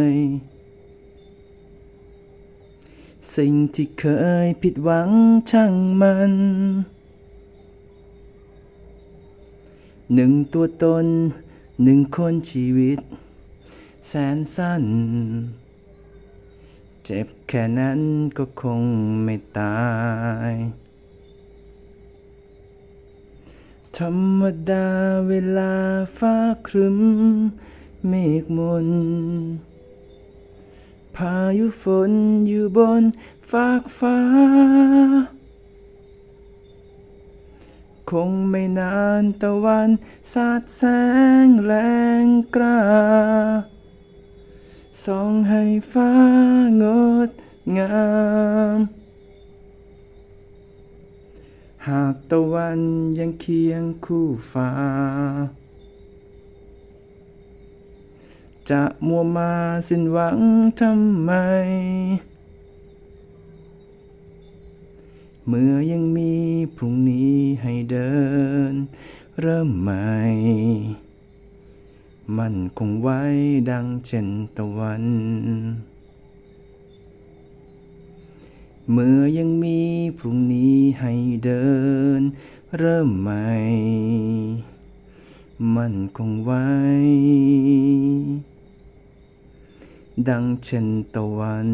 ย สิ่งที่เคยผิดหวังช่างมัน หนึ่งตัวตน หนึ่งคนชีวิต แสนสั้น เจ็บแค่นั้นก็คงไม่ตาย ธรรมดาเวลาฟ้าครึ้มเมฆมน พายุฝนอยู่บนฟากฟ้า คงไม่นานตะวันสาดแสงแรงกล้าส่องให้ฟ้างดงาม หากตะวันยังเคียงคู่ฟ้า จะมัวมาสิ้นหวังทำไม เมื่อยังมีพรุ่งนี้ให้เดิน เริ่มใหม่ มันคงไว้ดังเช่นตะวัน เมื่อยังมีพรุ่งนี้ให้เดิน เริ่มใหม่ มันคงไว้ ดังเช่นตะวัน